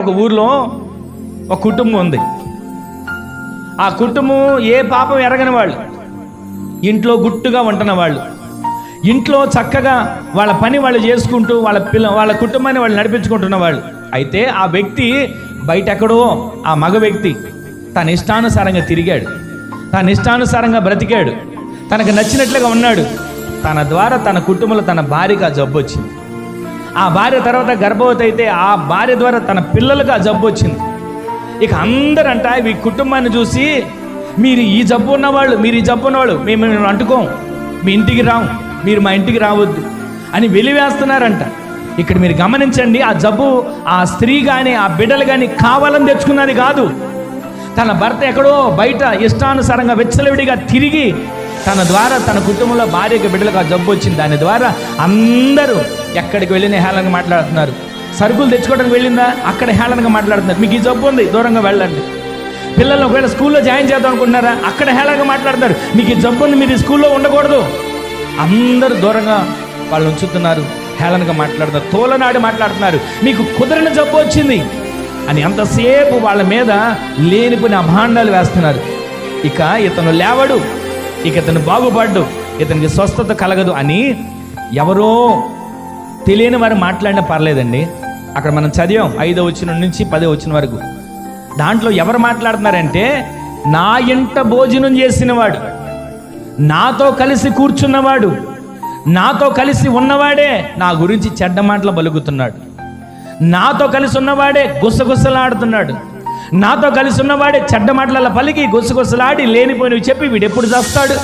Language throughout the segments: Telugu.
ఒక ఊర్లో ఒక కుటుంబం ఉంది. ఆ కుటుంబం ఏ పాపం ఎరగని వాళ్ళు ఇంట్లో గుట్టుగా ఉంటున్న వాళ్ళు ఇంట్లో చక్కగా వాళ్ళ పని వాళ్ళు చేసుకుంటూ వాళ్ళ పిల్ల వాళ్ళ కుటుంబాన్ని వాళ్ళు నడిపించుకుంటున్న వాళ్ళు. అయితే ఆ వ్యక్తి బయట ఎక్కడో ఆ మగ వ్యక్తి తన ఇష్టానుసారంగా తిరిగాడు. తన ఇష్టానుసారంగా బ్రతికాడు. తనకు నచ్చినట్లుగా ఉన్నాడు. తన ద్వారా తన కుటుంబంలో తన భార్యగా జబ్బు వచ్చింది ఆ భార్య తర్వాత గర్భవతి అయితే ఆ భార్య ద్వారా తన పిల్లలకు ఆ జబ్బు వచ్చింది. ఇక అందరంట ఈ కుటుంబాన్ని చూసి మీరు ఈ జబ్బు ఉన్నవాళ్ళు మీరు ఈ జబ్బు ఉన్నవాళ్ళు మేము మేము అంటుకోం. మీ ఇంటికి రాము మీరు మా ఇంటికి రావద్దు అని వెలివేస్తున్నారంట. ఇక్కడ మీరు గమనించండి ఆ జబ్బు ఆ స్త్రీ కానీ ఆ బిడ్డలు కానీ కావాలని తెచ్చుకున్నది కాదు. తన భర్త ఎక్కడో బయట ఇష్టానుసారంగా వెచ్చలవిడిగా తిరిగి తన ద్వారా తన కుటుంబంలో భార్యకి బిడ్డలకు ఆ జబ్బు వచ్చింది. దాని ద్వారా అందరూ ఎక్కడికి వెళ్ళిన హేళనగా మాట్లాడుతున్నారు. సరుకులు తెచ్చుకోవడానికి వెళ్ళిందా? అక్కడ హేళనగా మాట్లాడుతున్నారు. మీకు ఈ జబ్బు ఉంది దూరంగా వెళ్ళండి. పిల్లల్ని ఒకవేళ స్కూల్లో జాయిన్ చేద్దాం అనుకుంటున్నారా? అక్కడ హేళనగా మాట్లాడతారు మీకు ఈ జబ్బు ఉంది మీరు ఈ స్కూల్లో ఉండకూడదు. అందరూ దూరంగా వాళ్ళు ఉంచుతున్నారు హేళనగా మాట్లాడుతున్నారు తోలనాడి మాట్లాడుతున్నారు. మీకు కుదరని జబ్బు వచ్చింది అని ఎంతసేపు వాళ్ళ మీద లేనిపోయిన అభాండాలు వేస్తున్నారు. ఇక ఇతను లేవడు ఇక ఇతను బాగుపడ్డు ఇతనికి స్వస్థత కలగదు అని ఎవరో తెలియని వారు మాట్లాడినా పర్లేదండి. అక్కడ మనం చదివాం ఐదో వచ్చిన నుంచి పదో వచ్చిన వరకు. దాంట్లో ఎవరు మాట్లాడుతున్నారంటే నా ఇంట భోజనం చేసినవాడు నాతో కలిసి కూర్చున్నవాడు నాతో కలిసి ఉన్నవాడే నా గురించి చెడ్డ మాటలు పలుకుతున్నాడు. నాతో కలిసి ఉన్నవాడే గుసగుసలాడుతున్నాడు. నాతో కలిసి ఉన్నవాడే చెడ్డ మాటల పలికి గుసగుసలాడి లేనిపోయినవి చెప్పి వీడెప్పుడు చేస్తాడు?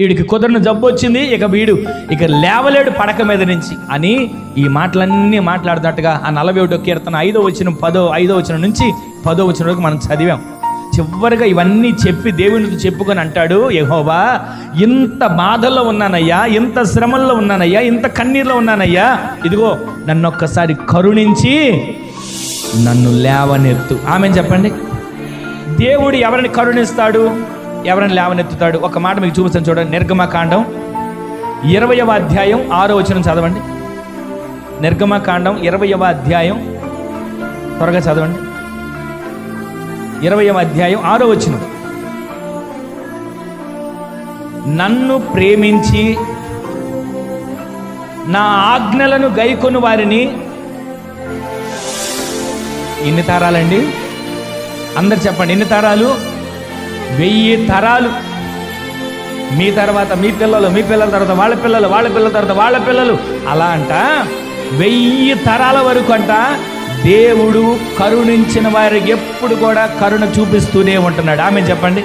వీడికి కుదరని జబ్బు వచ్చింది ఇక వీడు ఇక లేవలేడు పడక మీద నుంచి. అని ఈ మాటలన్నీ మాట్లాడుతున్నట్టుగా ఆ నలభై ఒకటో కీర్తన ఐదో వచ్చిన పదో ఐదో వచ్చిన నుంచి పదో వచ్చిన వరకు మనం చదివాం. చివరిగా ఇవన్నీ చెప్పి దేవునితో చెప్పుకొని అంటాడు యహోవా ఇంత బాధల్లో ఉన్నానయ్యా ఇంత శ్రమల్లో ఉన్నానయ్యా ఇంత కన్నీర్లో ఉన్నానయ్యా. ఇదిగో నన్ను ఒక్కసారి కరుణించి నన్ను లేవనెత్తు. ఆమె చెప్పండి? దేవుడు ఎవరిని కరుణిస్తాడు? ఎవరైనా లేవనెత్తుతాడు. ఒక మాట మీకు చూపిస్తాను చూడండి. నిర్గమకాండం ఇరవయవ అధ్యాయం ఆరో వచనం చదవండి. నిర్గమకాండం ఇరవయవ అధ్యాయం త్వరగా చదవండి. ఇరవయవ అధ్యాయం ఆరో వచనం. నన్ను ప్రేమించి నా ఆజ్ఞలను గైకొని వారిని ఎన్ని తారాలండి? అందరు చెప్పండి ఎన్ని తారాలు? వెయ్యి తరాలు. మీ తర్వాత మీ పిల్లలు మీ పిల్లల తర్వాత వాళ్ళ పిల్లలు వాళ్ళ పిల్లల తర్వాత వాళ్ళ పిల్లలు. అలా అంట? వెయ్యి తరాల వరకు అంట? దేవుడు కరుణించిన వారికి ఎప్పుడు కూడా కరుణ చూపిస్తూనే ఉంటున్నాడు. ఆమె చెప్పండి.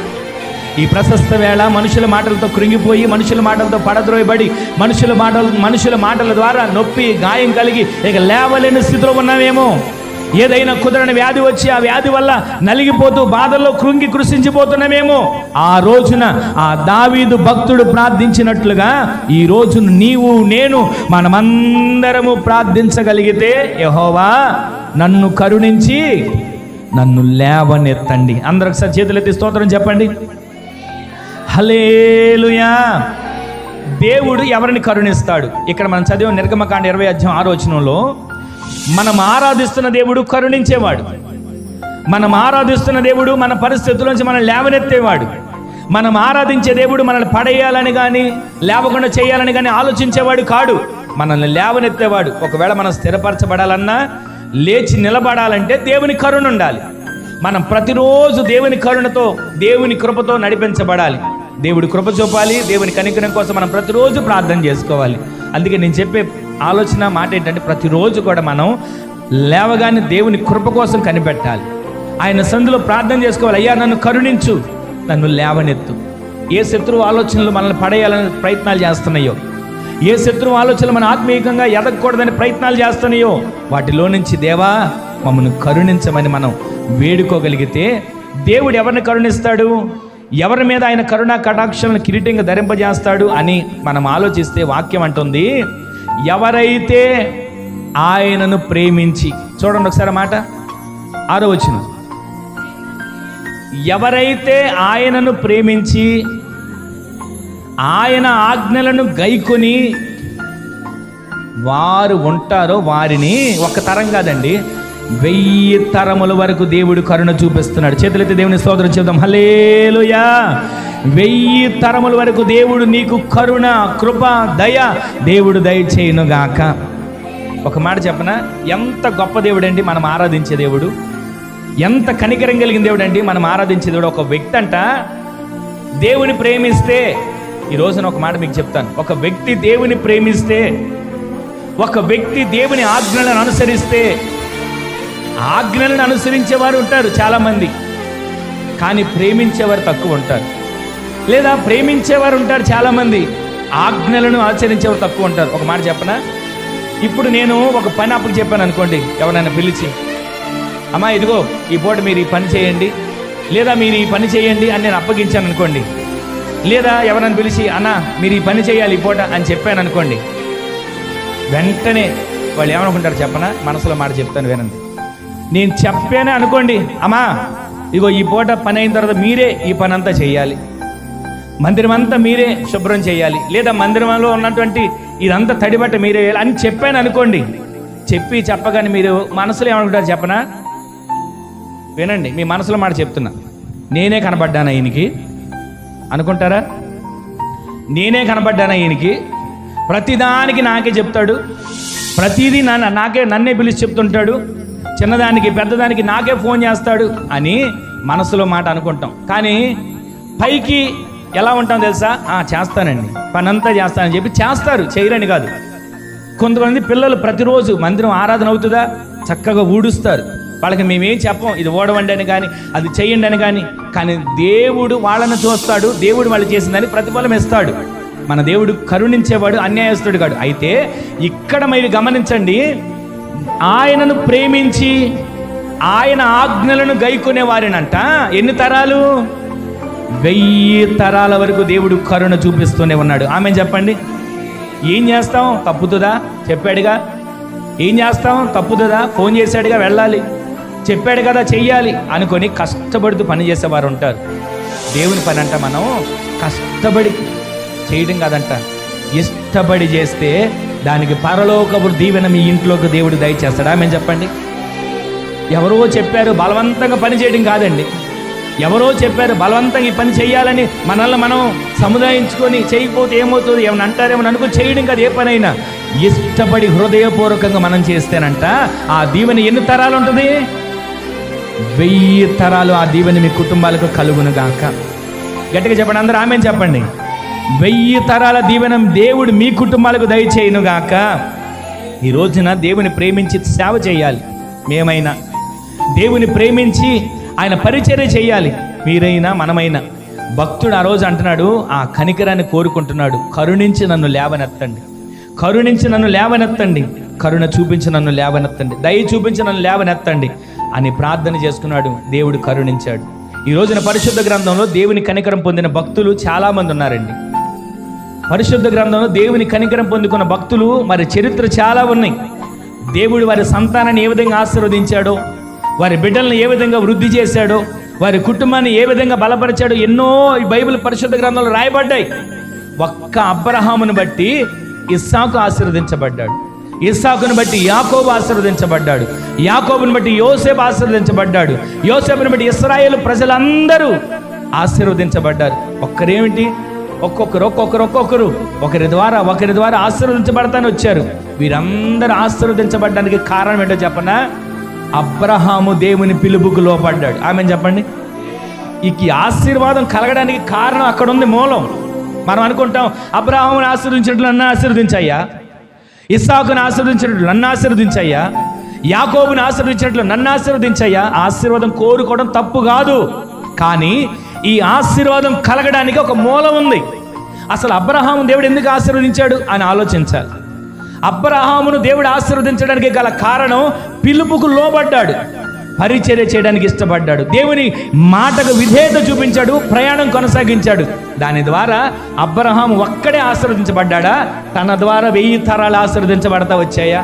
ఈ ప్రశస్త వేళ మనుషుల మాటలతో కృంగిపోయి మనుషుల మాటలతో పడద్రోయబడి మనుషుల మాటలు మనుషుల మాటల ద్వారా నొప్పి గాయం కలిగి ఇక లేవలేని స్థితిలో ఉన్నామేమో. ఏదైనా కుదరని వ్యాధి వచ్చి ఆ వ్యాధి వల్ల నలిగిపోతూ బాధల్లో కృంగి కృషించిపోతున్నామేమో. ఆ రోజున ఆ దావీదు భక్తుడు ప్రార్థించినట్లుగా ఈ రోజు నీవు నేను మనమందరము ప్రార్థించగలిగితే యహోవా నన్ను కరుణించి నన్ను లేవనెత్తండి. అందరూ ఒకసారి చేతులెత్తి స్తోత్రం చెప్పండి. హలేలుయా దేవుడు ఎవరిని కరుణిస్తాడు? ఇక్కడ మనం చదివాం నిర్గమకాండ ఇరవై అధ్యాయం ఆలోచనలో మనం ఆరాధిస్తున్న దేవుడు కరుణించేవాడు. మనం ఆరాధిస్తున్న దేవుడు మన పరిస్థితుల నుంచి మనం లేవనెత్తేవాడు. మనం ఆరాధించే దేవుడు మనల్ని పడేయాలని కానీ లేవకుండా చేయాలని కానీ ఆలోచించేవాడు కాడు. మనల్ని లేవనెత్తేవాడు. ఒకవేళ మనం స్థిరపరచబడాలన్నా లేచి నిలబడాలంటే దేవుని కరుణ ఉండాలి మనం ప్రతిరోజు దేవుని కరుణతో దేవుని కృపతో నడిపించబడాలి. దేవుడి కృప చూపాలి. దేవుని కనికరం కోసం మనం ప్రతిరోజు ప్రార్థన చేసుకోవాలి. అందుకే నేను చెప్పే ఆలోచన మాట ఏంటంటే ప్రతిరోజు కూడా మనం లేవగానే దేవుని కృప కోసం కనిపెట్టాలి. ఆయన సందులో ప్రార్థన చేసుకోవాలి. అయ్యా నన్ను కరుణించు నన్ను లేవనెత్తు. ఏ శత్రువు ఆలోచనలు మనల్ని పడేయాలని ప్రయత్నాలు చేస్తున్నాయో? ఏ శత్రువు ఆలోచనలు మన ఆత్మీయంగా ఎదగకూడదని ప్రయత్నాలు చేస్తున్నాయో? వాటిలో నుంచి దేవా మమ్మల్ని కరుణించమని మనం వేడుకోగలిగితే దేవుడు ఎవరిని కరుణిస్తాడు? ఎవరి మీద ఆయన కరుణా కటాక్షలను కిరీటంగా ధరింపజేస్తాడు అని మనం ఆలోచిస్తే వాక్యం అంటుంది ఎవరైతే ఆయనను ప్రేమించి చూడండి ఒకసారి మాట ఆరో వచ్చిన ఎవరైతే ఆయనను ప్రేమించి ఆయన ఆజ్ఞలను గైకొని వారు ఉంటారో వారిని ఒక తరం కాదండి వెయ్యి తరముల వరకు దేవుడు కరుణ చూపిస్తున్నాడు. చేతులైతే దేవుని స్తోత్రం చెప్దాం. హలేలుయా వెయ్యి తరముల వరకు దేవుడు నీకు కరుణ కృప దయ దేవుడు దయ గాక. ఒక మాట చెప్పనా? ఎంత గొప్ప దేవుడు అండి మనం ఆరాధించే దేవుడు. ఎంత కనికరం కలిగిన దేవుడు అండి మనం ఆరాధించే దేవుడు. ఒక వ్యక్తి అంట దేవుని ప్రేమిస్తే ఈ రోజున ఒక మాట మీకు చెప్తాను. ఒక వ్యక్తి దేవుని ప్రేమిస్తే ఒక వ్యక్తి దేవుని ఆజ్ఞలను అనుసరిస్తే ఆజ్ఞలను అనుసరించేవారు ఉంటారు చాలామంది. కానీ ప్రేమించేవారు తక్కువ ఉంటారు. లేదా ప్రేమించేవారు ఉంటారు చాలామంది. ఆజ్ఞలను ఆచరించేవారు తక్కువ ఉంటారు. ఒక మాట చెప్పనా? ఇప్పుడు నేను ఒక పని అప్పుడు చెప్పాను అనుకోండి. ఎవరైనా పిలిచి అమ్మా ఇదిగో ఈ పూట మీరు ఈ పని చేయండి. లేదా మీరు ఈ పని చేయండి అని నేను అప్పగించాను అనుకోండి. లేదా ఎవరైనా పిలిచి అన్న మీరు ఈ పని చేయాలి ఈ పూట అని చెప్పాను అనుకోండి. వెంటనే వాళ్ళు ఏమనుకుంటారు చెప్పనా? మనసులో మాట చెప్తాను వినండి. నేను చెప్పానే అనుకోండి అమ్మా ఇగో ఈ పూట పని అయిన తర్వాత మీరే ఈ పని అంతా చేయాలి. మందిరం అంతా మీరే శుభ్రం చేయాలి. లేదా మందిరంలో ఉన్నటువంటి ఇదంతా తడిబట్ట మీరే వేయాలి అని చెప్పాను అనుకోండి. చెప్పి చెప్పగానే మీరు మనసులో ఏమనుకుంటారు చెప్పనా? వినండి మీ మనసులో మాట చెప్తున్నా. నేనే కనబడ్డాను ఈయనకి? అనుకుంటారా? నేనే కనబడ్డాను ఈయనకి? ప్రతిదానికి నాకే చెప్తాడు. ప్రతిదీ నా నాకే నన్నే పిలిచి చెప్తుంటాడు. చిన్నదానికి పెద్దదానికి నాకే ఫోన్ చేస్తాడు అని మనసులో మాట అనుకుంటాం. కానీ పైకి ఎలా ఉంటాం తెలుసా? "ఆ, చేస్తానండి. పనంతా చేస్తానని చెప్పి చేస్తారు. చేయరని కాదు. కొంతమంది పిల్లలు ప్రతిరోజు మందిరం ఆరాధన అవుతుందా? చక్కగా ఊడుస్తారు. వాళ్ళకి మేమేం చెప్పం ఇది ఓడవండి అని కానీ అది చేయండి అని కానీ. కానీ దేవుడు వాళ్ళని చూస్తాడు. దేవుడు వాళ్ళు చేసిందని ప్రతిఫలం ఇస్తాడు. మన దేవుడు కరుణించేవాడు అన్యాయస్తుడు కాడు. అయితే ఇక్కడ మీరు గమనించండి ఆయనను ప్రేమించి ఆయన ఆజ్ఞలను గైకొనేవారినంట. ఎన్ని తరాలు? వెయ్యి తరాల వరకు దేవుడు కరుణ చూపిస్తూనే ఉన్నాడు. ఆమె చెప్పండి? ఏం చేస్తాం? తప్పుతుందా? చెప్పాడుగా. ఏం చేస్తాం? తప్పుతుందా? ఫోన్ చేశాడుగా వెళ్ళాలి. చెప్పాడు కదా చెయ్యాలి అనుకొని కష్టపడుతూ పని చేసేవారు ఉంటారు. దేవుని పని అంట మనం కష్టపడి చేయడం కాదంట. ఇష్టపడి చేస్తే దానికి పరలోకపు దీవెన మీ ఇంట్లోకి దేవుడు దయచేస్తాడా? మేము చెప్పండి. ఎవరో చెప్పారు బలవంతంగా పని చేయడం కాదండి. ఎవరో చెప్పారు బలవంతంగా ఈ పని చేయాలని మనల్ని మనం సముదాయించుకొని చేయకపోతే ఏమవుతుంది? ఏమైనా అంటారేమో అనుకో చేయడం కాదు ఏ పనైనా. ఇష్టపడి హృదయపూర్వకంగా మనం చేస్తేనంట ఆ దీవెన ఎన్ని తరాలు ఉంటుంది? వెయ్యి తరాలు ఆ దీవెన మీ కుటుంబాలకు కలుగునుగాక గట్టిగా చెప్పండి అందరూ ఆమె చెప్పండి. వెయ్యి తరాల దీవెనం దేవుడు మీ కుటుంబాలకు దయచేయును గాక. ఈ రోజున దేవుని ప్రేమించి సేవ చేయాలి. మేమైనా దేవుని ప్రేమించి ఆయన పరిచర్య చేయాలి. మీరైనా మనమైనా. భక్తుడు ఆ రోజు అంటున్నాడు ఆ కనికరాన్ని కోరుకుంటున్నాడు. కరుణించి నన్ను లేవనెత్తండి. కరుణించి నన్ను లేవనెత్తండి. కరుణ చూపించి నన్ను లేవనెత్తండి. దయ చూపించి నన్ను లేవనెత్తండి. అని ప్రార్థన చేసుకున్నాడు. దేవుడు కరుణించాడు. ఈ రోజున పరిశుద్ధ గ్రంథంలో దేవుని కనికరం పొందిన భక్తులు చాలామంది ఉన్నారండి. పరిశుద్ధ గ్రంథంలో దేవుని కనికరం పొందుకున్న భక్తులు మరి చరిత్ర చాలా ఉన్నాయి. దేవుడు వారి సంతానాన్ని ఏ విధంగా ఆశీర్వదించాడో వారి బిడ్డలను ఏ విధంగా వృద్ధి చేశాడో వారి కుటుంబాన్ని ఏ విధంగా బలపరిచాడో ఎన్నో ఈ బైబిల్ పరిశుద్ధ గ్రంథంలో రాయబడ్డాయి. ఒక్క అబ్రహామును బట్టి ఇస్సాకు ఆశీర్వదించబడ్డాడు. ఇస్సాకును బట్టి యాకోబు ఆశీర్వదించబడ్డాడు. యాకోబును బట్టి యోసేపు ఆశీర్వదించబడ్డాడు. యోసేపును బట్టి ఇస్రాయేల్ ప్రజలందరూ ఆశీర్వదించబడ్డారు. ఒక్కరేమిటి? ఒక్కొక్కరు ఒక్కొక్కరు ఒక్కొక్కరు. ఒకరి ద్వారా ఒకరి ద్వారా ఆశీర్వదించబడతాను వచ్చారు. వీరందరూ ఆశీర్వదించబడడానికి కారణం ఏంటో చెప్పనా? అబ్రహాము దేవుని పిలుపుకు లోపడ్డాడు ఆమె చెప్పండి? ఈ ఆశీర్వాదం కలగడానికి కారణం అక్కడ ఉంది మూలం. మనం అనుకుంటాం అబ్రహాముని ఆశీర్వదించినట్లు నన్ను ఆశీర్వదించయ్యా. ఇస్సాకుని ఆశీర్వదించినట్లు నన్ను ఆశీర్వదించయ్యా. యాకోబుని ఆశీర్వదించినట్లు నన్ను ఆశీర్వదించయ్యా. ఆశీర్వాదం కోరుకోవడం తప్పు కాదు. కానీ ఈ ఆశీర్వాదం కలగడానికి ఒక మూలం ఉంది. అసలు అబ్రహాము దేవుడు ఎందుకు ఆశీర్వదించాడు అని ఆలోచించాలి. అబ్రహామును దేవుడు ఆశీర్వదించడానికి గల కారణం పిలుపుకు లోబడ్డాడు. పరిచర్య చేయడానికి ఇష్టపడ్డాడు. దేవుని మాటకు విధేయత చూపించాడు ప్రయాణం కొనసాగించాడు. దాని ద్వారా అబ్రహాం ఒక్కడే ఆశీర్వదించబడ్డాడా? తన ద్వారా వెయ్యి తరాలు ఆశీర్వదించబడతా వచ్చాయా?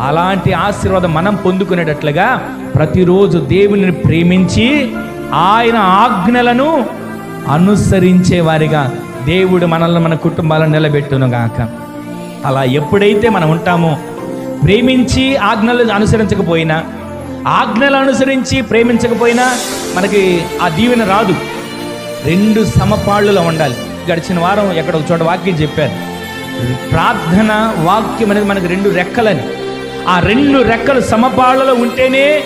అలాంటి ఆశీర్వాదం మనం పొందుకునేటట్లుగా ప్రతిరోజు దేవుని ప్రేమించి ఆయన ఆజ్ఞలను అనుసరించే వారిగా దేవుడు మనల్ని మన కుటుంబాలను నిలబెట్టును గాక. అలా ఎప్పుడైతే మనం ఉంటామో ప్రేమించి ఆజ్ఞలు అనుసరించకపోయినా ఆజ్ఞలు అనుసరించి ప్రేమించకపోయినా మనకి ఆ దీవెన రాదు. రెండు సమపాళ్ళులో ఉండాలి. గడిచిన వారం ఎక్కడ ఒక చోట వాక్యం చెప్పారు. ప్రార్థన వాక్యం అనేది మనకి రెండు రెక్కలని. ఆ రెండు రెక్కలు సమపాళ్ళలో ఉంటేనే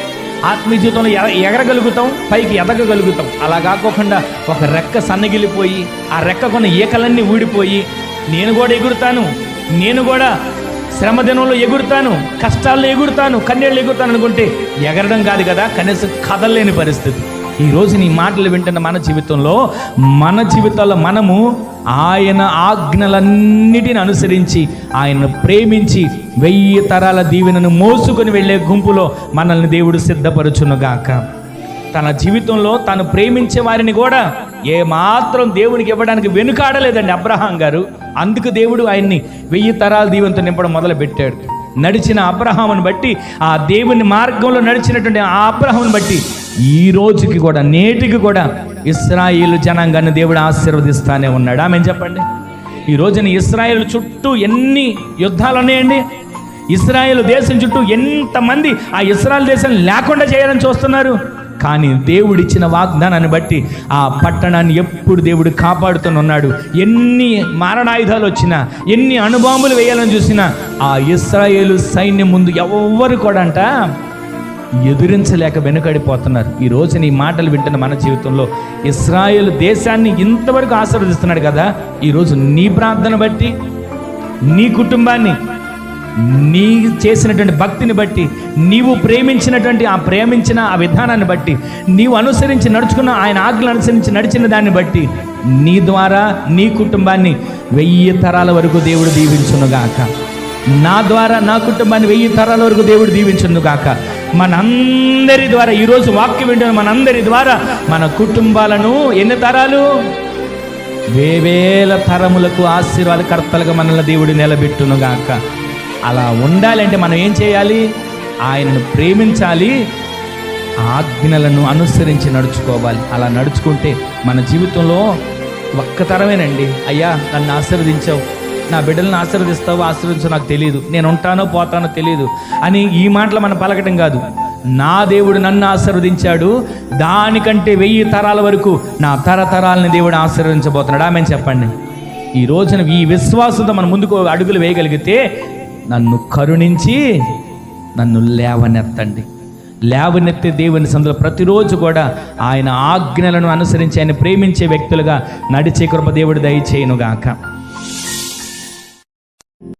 ఆత్మీయ జీవితంలో ఎగరగలుగుతాం పైకి ఎదగగలుగుతాం. అలా కాకోకుండా ఒక రెక్క సన్నగిలిపోయి ఆ రెక్కకున్న ఈకలన్నీ ఊడిపోయి నేను కూడా ఎగురుతాను నేను కూడా శ్రమ దినంలో ఎగురుతాను కష్టాల్లో ఎగురుతాను కన్నీళ్ళు ఎగురుతాను అనుకుంటే ఎగరడం కాదు కదా కనీసం కదలలేని పరిస్థితి. ఈ నీ మాటలు వింటున్న మన జీవితంలో మన జీవితాల్లో మనము ఆయన ఆజ్ఞలన్నిటిని అనుసరించి ఆయనను ప్రేమించి వెయ్యి తరాల దీవెనను మోసుకొని వెళ్ళే గుంపులో మనల్ని దేవుడు సిద్ధపరచునుగాక. తన జీవితంలో తను ప్రేమించే వారిని కూడా ఏమాత్రం దేవునికి ఇవ్వడానికి వెనుకాడలేదండి అబ్రహాం గారు. అందుకు దేవుడు ఆయన్ని వెయ్యి తరాల దీవెనతో నింపడం మొదలు పెట్టాడు నడిచిన అబ్రహామును బట్టి ఆ దేవుని మార్గంలో నడిచినటువంటి ఆ అబ్రహామును బట్టి ఈ రోజుకి కూడా నేటికి కూడా ఇస్రాయిల్ జనాంగాన్ని దేవుడు ఆశీర్వదిస్తానే ఉన్నాడు. ఆమె చెప్పండి? ఈ రోజున ఇస్రాయేల్ చుట్టూ ఎన్ని యుద్ధాలు ఉన్నాయండి? ఇస్రాయేల్ దేశం చుట్టూ ఎంతమంది ఆ ఇస్రాయల్ దేశం లేకుండా చేయాలని చూస్తున్నారు? కానీ దేవుడిచ్చిన వాగ్దానాన్ని బట్టి ఆ పట్టణాన్ని ఎప్పుడు దేవుడు కాపాడుతూనున్నాడు ఎన్ని మారణాయుధాలు వచ్చినా ఎన్ని అణుబాంబులు వేయాలని చూసినా ఆ ఇస్రాయేలు సైన్యం ముందు ఎవ్వరు కూడా అంట ఎదురించలేక వెనుకడిపోతున్నారు. ఈ రోజు నీ మాటలు వింటున్న మన జీవితంలో ఇస్రాయేల్ దేశాన్ని ఇంతవరకు ఆశీర్వదిస్తున్నాడు కదా. ఈరోజు నీ ప్రార్థన బట్టి నీ కుటుంబాన్ని నీ చేసినటువంటి భక్తిని బట్టి నీవు ప్రేమించినటువంటి ఆ ప్రేమించిన ఆ విధానాన్ని బట్టి నీవు అనుసరించి నడుచుకున్న ఆయన ఆజ్ఞలు అనుసరించి నడిచిన దాన్ని బట్టి నీ ద్వారా నీ కుటుంబాన్ని వెయ్యి తరాల వరకు దేవుడు దీవించునుగాక. నా ద్వారా నా కుటుంబాన్ని వెయ్యి తరాల వరకు దేవుడు దీవించునుగాక. మనందరి ద్వారా ఈరోజు వాక్యం వింటున్న మనందరి ద్వారా మన కుటుంబాలను ఎన్ని తరాలు? వేవేల తరములకు ఆశీర్వాదకర్తలుగా మనల్ని దేవుడు నిలబెట్టును గాక. అలా ఉండాలంటే మనం ఏం చేయాలి? ఆయనను ప్రేమించాలి. ఆజ్ఞలను అనుసరించి నడుచుకోవాలి. అలా నడుచుకుంటే మన జీవితంలో ఒక్క తరమేనండి. అయ్యా నన్ను ఆశీర్వదించావు. నా బిడ్డలను ఆశీర్వదిస్తావు ఆశీర్వదించో నాకు తెలియదు నేను ఉంటానో పోతానో తెలియదు అని ఈ మాటలు మనం పలకటం కాదు. నా దేవుడు నన్ను ఆశీర్వదించాడు. దానికంటే వెయ్యి తరాల వరకు నా తరతరాలని దేవుడు ఆశీర్వదించబోతున్నాడు. ఆమె చెప్పండి. ఈ రోజున ఈ విశ్వాసంతో మనం ముందుకు అడుగులు వేయగలిగితే నన్ను కరుణించి నన్ను లేవనెత్తండి. లేవనెత్తే దేవుని సందులో ప్రతిరోజు కూడా ఆయన ఆజ్ఞలను అనుసరించి ఆయన ప్రేమించే వ్యక్తులుగా నడిచే కృప దేవుడు దయచేయునుగాక.